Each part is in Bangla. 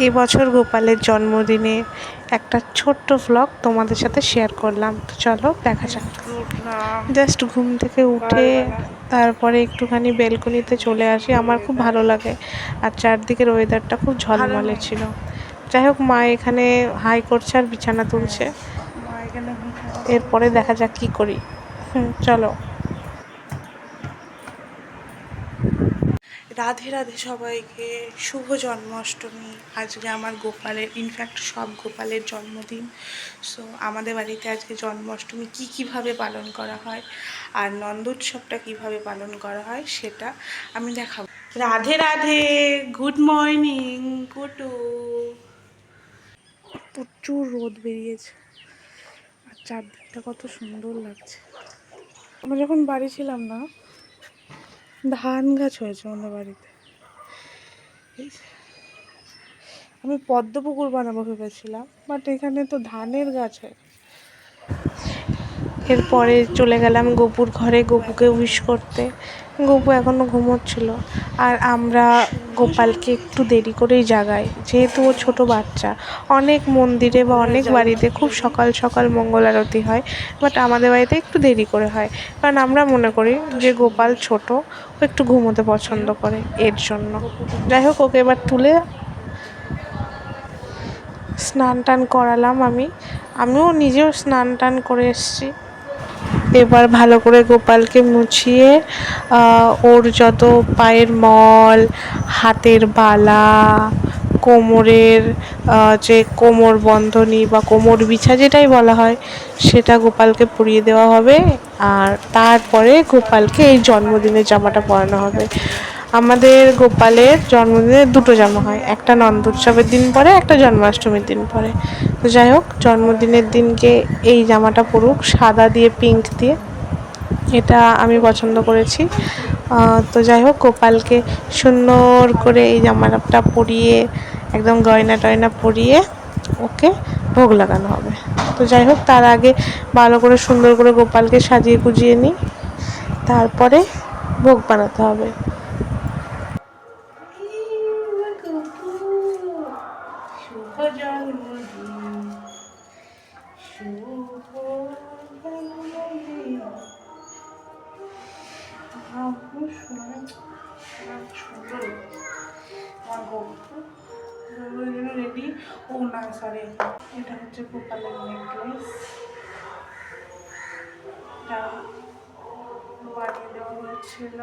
এবছর গোপালের জন্মদিনে একটা ছোট্ট ভ্লগ তোমাদের সাথে শেয়ার করলাম। তো চলো দেখা যাক। জাস্ট ঘুম থেকে উঠে তারপরে একটুখানি বেলকনিতে চলে আসি। আমার খুব ভালো লাগে। আর চারদিকের ওয়েদারটা খুব ঝলমলে ছিল। যাই হোক মা এখানে হাই করছে আর বিছানা তুলছে। এরপরে দেখা যাক কী করি। হুম চলো। রাধে রাধে সবাইকে শুভ জন্মাষ্টমী। আজকে আমার গোপালের ইনফ্যাক্ট সব গোপালের জন্মদিন। সো আমাদের বাড়িতে আজকে জন্মাষ্টমী কী কীভাবে পালন করা হয় আর নন্দোৎসবটা কীভাবে পালন করা হয় সেটা আমি দেখাবো। Radhe Radhe good morning Kutu. প্রচুর রোদ বেরিয়েছে আর চারদিকটা কত সুন্দর লাগছে। আমরা যখন বাড়ি ছিলাম না ধান গাছ হয়েছে আমাদের বাড়িতে। আমি পদ্ম পুকুর বানাবো ভেবেছিলাম বাট এখানে তো ধানের গাছ হয়। এরপরে চলে গেলাম গপুর ঘরে, গপুকে উইশ করতে। গপু এখনও ঘুমোচ্ছিল। আর আমরা গোপালকে একটু দেরি করেই জাগায়। যেহেতু ও ছোটো বাচ্চা, অনেক মন্দিরে বা অনেক বাড়িতে খুব সকাল সকাল মঙ্গল আরতি হয় বাট আমাদের বাড়িতে একটু দেরি করে হয়। কারণ আমরা মনে করি যে গোপাল ছোট, ও একটু ঘুমোতে পছন্দ করে এর জন্য। যাই হোক, ওকে এবার তুলে স্নান টান করালাম আমি। আমিও নিজেও স্নান টান করে এসেছি। এবার ভালো করে গোপালকে মুছিয়ে ওর যত পায়ের মল, হাতের বালা, কোমরের যে কোমর বন্ধনী বা কোমর বিছা যেটাই বলা হয়, সেটা গোপালকে পরিয়ে দেওয়া হবে। আর তারপরে গোপালকে এই জন্মদিনের জামাটা পরানো হবে। আমাদের গোপালের জন্মদিনে দুটো জামা হয়। একটা নন্দোৎসবের দিন পরে, একটা জন্মাষ্টমীর দিন পরে। তো যাই হোক, জন্মদিনের দিনকে এই জামাটা পরুক, সাদা দিয়ে পিঙ্ক দিয়ে। এটা আমি পছন্দ করেছি। তো যাই হোক, গোপালকে সুন্দর করে এই জামাটা পরিয়ে, একদম গয়না টয়না পরিয়ে ওকে ভোগ লাগানো হবে। তো যাই হোক, তার আগে ভালো করে সুন্দর করে গোপালকে সাজিয়ে গুজিয়ে নিই। তারপরে ভোগ বানাতে হবে। জন্মদিন শুভ জন্মদিন রেডি ও না সরি এটা হচ্ছে গোপালের নেকলেস বানিয়ে দেওয়া হয়েছিল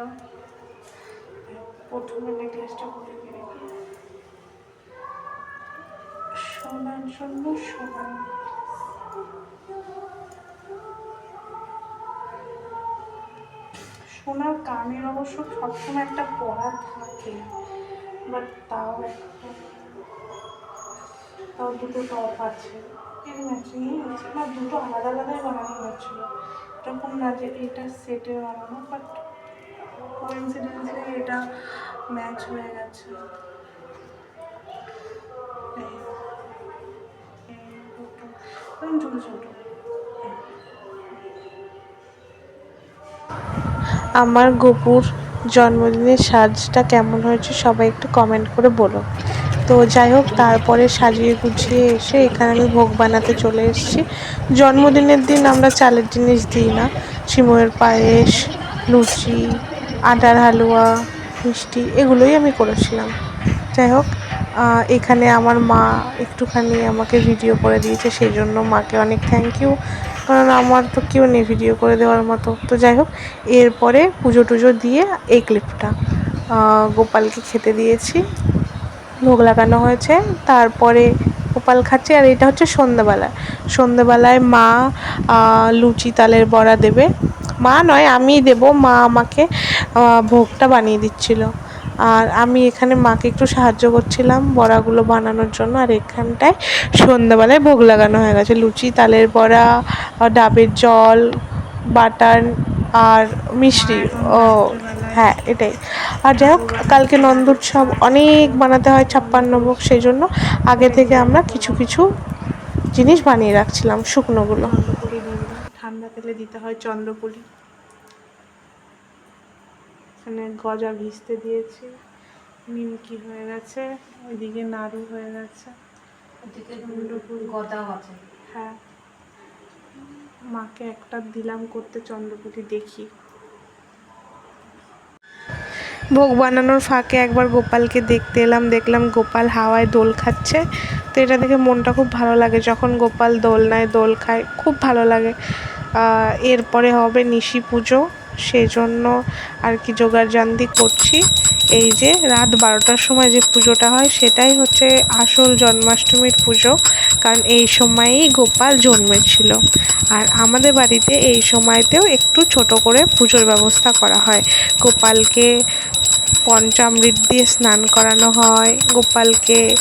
প্রথমে নেকলেসটা করে রেখে সোনার জন্য সোনার সোনার কানের অবশ্য সবসময় একটা পড়া থাকে বাট তাও একটা তাও দুটো টপ আছে। এর ম্যাচিংই আছে না দুটো আলাদা আলাদাই বানানো হয়েছিল। এরকম না যে এটা সেটে বানানো বাট কোইন্সিডেন্সলি এটা ম্যাচ হয়ে গেছে। আমার গপুর জন্মদিনের সাজটা কেমন হয়েছে সবাই একটু কমেন্ট করে বলো। তো যাই হোক, তারপরে সাজিয়ে গুছিয়ে এসে এখানে আমি ভোগ বানাতে চলে এসেছি। জন্মদিনের দিন আমরা চালের জিনিস দিই না। সিময়ের পায়েস, লুচি, আটার হালুয়া, মিষ্টি এগুলোই আমি করেছিলাম। যাই হোক এখানে আমার মা একটুখানি আমাকে ভিডিও করে দিয়েছে সেই জন্য মাকে অনেক থ্যাংক ইউ কারণ আমার তো কেউ নেই ভিডিও করে দেওয়ার মতো। তো যাই হোক, এরপরে পুজো টুজো দিয়ে এই ক্লিপটা গোপালকে খেতে দিয়েছি। ভোগ লাগানো হয়েছে, তারপরে গোপাল খাচ্ছে, আর এটা হচ্ছে সন্ধ্যাবেলায় সন্ধ্যাবেলায় মা লুচি তালের বড়া দেবে। মা নয়, আমিই দেবো। মা আমাকে ভোগটা বানিয়ে দিচ্ছিল। আর আমি এখানে মাকে একটু সাহায্য করছিলাম বড়াগুলো বানানোর জন্য, আর এখানটায় সন্ধ্যাবেলায় ভোগ লাগানো হয়ে গেছে। লুচি, তালের বড়া ডাবের জল, বাটার আর মিষ্টি, ও হ্যাঁ এটাই। আর যাই হোক, কালকে নন্দোৎসব অনেক বানাতে হয় ছাপ্পান্ন ভোগ সেই জন্য আগে থেকে আমরা কিছু কিছু জিনিস বানিয়ে রাখছিলাম শুকনোগুলো। ঠান্ডা তেলে দিতে হয় চন্দ্রপুলি। এখানে গজা ভিজতে দিয়েছি। নিমকি হয়ে গেছে ওইদিকে নাড়ু হয়ে গেছে। গদাও আছে। হ্যাঁ। মাকে একটা দিলাম করতে চন্দ্রপুরি দেখি। ভোগ বানানোর ফাঁকে একবার গোপালকে দেখতে এলাম দেখলাম গোপাল হাওয়ায় দোল খাচ্ছে। তো এটা দেখে মনটা খুব ভালো লাগে যখন গোপাল দোল নেয় দোল খায় খুব ভালো লাগে। এরপরে হবে নিশি পুজো। সেই জন্য আর কি জোগাড়জান্দি করছি। এই যে রাত বারোটার সময় যে পুজোটা হয়, সেটাই হচ্ছে আসল জন্মাষ্টমীর পুজো, কারণ এই সময়েই গোপাল জন্মেছিল। আর আমাদের বাড়িতে এই সময়তেও একটু ছোট করে পুজোর ব্যবস্থা করা হয়। গোপালকে পঞ্চামৃত দিয়ে স্নান করানো হয়, গোপালকে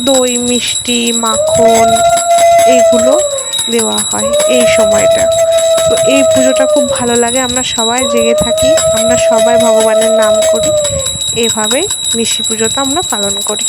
দই, মিষ্টি, মাখন, এগুলো দেওয়া হয় এই সময়টা। তো এই পুজোটা খুব ভালো লাগে, আমরা সবাই জেগে থাকি, আমরা সবাই ভগবানের নাম করি, এভাবেই নিশি পুজোটা আমরা পালন করি।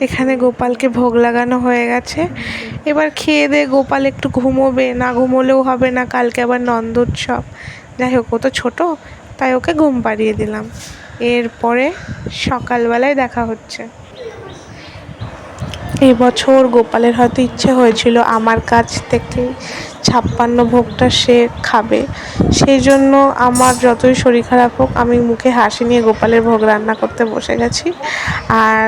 এখানে গোপালকে ভোগ লাগানো হয়ে গেছে। এবার খেয়ে দিয়ে গোপাল একটু ঘুমোবে, না ঘুমোলেও হবে না, কালকে আবার নন্দোৎসব। যাই হোক, ও তো ছোটো, তাই ওকে ঘুম পাড়িয়ে দিলাম। এরপরে সকালবেলায় দেখা হচ্ছে। এবছর গোপালের হয়তো ইচ্ছে হয়েছিল আমার কাছ থেকে ছাপ্পান্ন ভোগটা সে খাবে। সেই জন্য আমার যতই শরীর খারাপ হোক, আমি মুখে হাসি নিয়ে গোপালের ভোগ রান্না করতে বসে গেছি। আর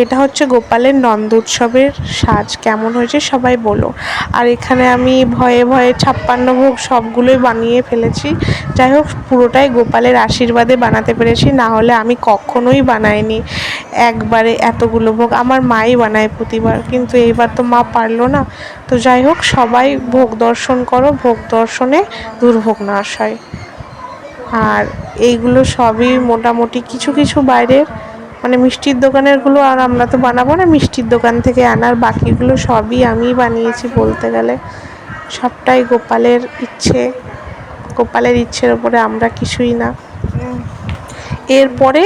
এটা হচ্ছে গোপালের নন্দ উৎসবের সাজ, কেমন হয়েছে সবাই বলো। আর এখানে আমি ভয়ে ভয়ে ছাপ্পান্ন ভোগ সবগুলোই বানিয়ে ফেলেছি। যাই হোক, পুরোটাই গোপালের আশীর্বাদে বানাতে পেরেছি, না হলে আমি কখনোই বানাইনি। একবারে এতগুলো ভোগ, আমার মাই বানায় প্রতিবার, কিন্তু এইবার তো মা পারল না। তো যাই হোক, সবাই ভোগ দর্শন করো, ভোগ দর্শনে দুর্ভোগ নাশ হয় আর এইগুলো সবই মোটামুটি কিছু কিছু বাইরের মানে মিষ্টির দোকানেরগুলো আর আমরা তো বানাবো না। মিষ্টির দোকান থেকে আনার বাকিগুলো সবই আমি বানিয়েছি বলতে গেলে। সবটাই গোপালের ইচ্ছে। গোপালের ইচ্ছের ওপরে আমরা কিছুই না। এরপরে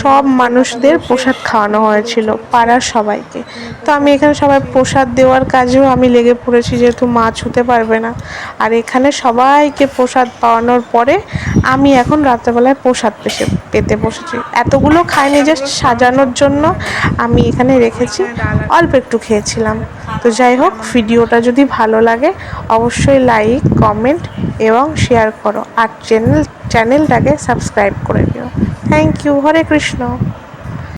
সব মানুষদের প্রসাদ খাওয়ানো হয়েছিল, পাড়ার সবাইকে। তো আমি এখানে সবাই প্রসাদ দেওয়ার কাজেও আমি লেগে পড়েছি, যেহেতু মা ছুতে পারবে না। আর এখানে সবাইকে প্রসাদ পাওয়ানোর পরে আমি এখন রাত্রেবেলায় প্রসাদ পেশে, পেতে বসেছি। এতগুলো খাইনি জাস্ট সাজানোর জন্য আমি এখানে রেখেছি। অল্প একটু খেয়েছিলাম। তো যাই হোক, ভিডিওটা যদি ভালো লাগে, অবশ্যই লাইক কমেন্ট এবং শেয়ার করো। আর চ্যানেল চ্যানেলটাকে সাবস্ক্রাইব করে দিও। Thank you Hare Krishna